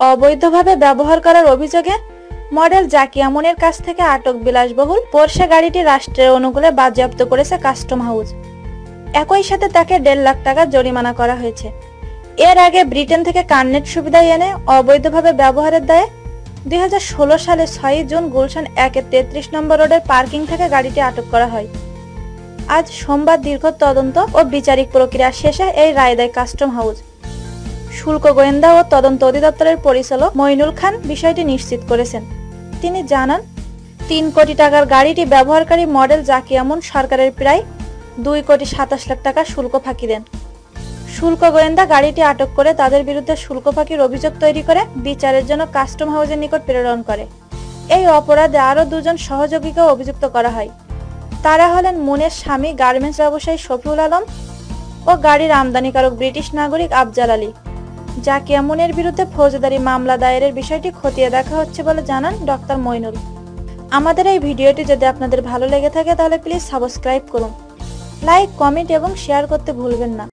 অবৈধভাবে ব্যবহার করার অভিযোগে মডেল জাকিয়া মুনের কাছ থেকে আটক বিলাসবহুল পোরশে গাড়িটি রাষ্ট্রের অনুকূলে বাজেয়াপ্ত করেছে কাস্টম হাউস একই সাথে তাকে দেড় লাখ টাকা জরিমানা করা হয়েছে। এর আগে ব্রিটেন থেকে কার্নেট সুবিধা এনে অবৈধভাবে ব্যবহারের দায়ে দু হাজার ষোলো সালে ছয়ই জুন গুলশান একের তেত্রিশ নম্বর রোডের পার্কিং থেকে গাড়িটি আটক করা হয়। আজ সোমবার দীর্ঘ তদন্ত ও বিচারিক প্রক্রিয়া শেষে এই রায় দেয় কাস্টম হাউস। শুল্ক গোয়েন্দা ও তদন্ত অধিদপ্তরের পরিচালক মইনুল খান বিষয়টি নিশ্চিত করেছেন। তিনি জানান, তিন কোটি টাকার গাড়িটি ব্যবহারকারী মডেল জাকিয়ামুন সরকারের প্রায় দুই কোটি সাতাশ লাখ টাকা শুল্ক ফাঁকি দেন। শুল্ক গোয়েন্দা গাড়িটি আটক করে তাদের বিরুদ্ধে শুল্ক ফাঁকির অভিযোগ তৈরি করে বিচারের জন্য কাস্টম হাউসের নিকট প্রেরণ করে। এই অপরাধে আরও দুজন সহযোগীকে অভিযুক্ত করা হয়। তারা হলেন মুনের স্বামী, গার্মেন্টস ব্যবসায়ী শফিউল আলম ও গাড়ির আমদানিকারক ব্রিটিশ নাগরিক আফজাল আলী। জাকিয়া মুনের বিরুদ্ধে ফৌজদারি মামলা দায়েরের বিষয়টি খতিয়ে দেখা হচ্ছে বলে জানান ডক্টর মইনুল। আমাদের এই ভিডিওটি যদি আপনাদের ভালো লেগে থাকে তাহলে প্লিজ সাবস্ক্রাইব করুন। লাইক, কমেন্ট এবং শেয়ার করতে ভুলবেন না।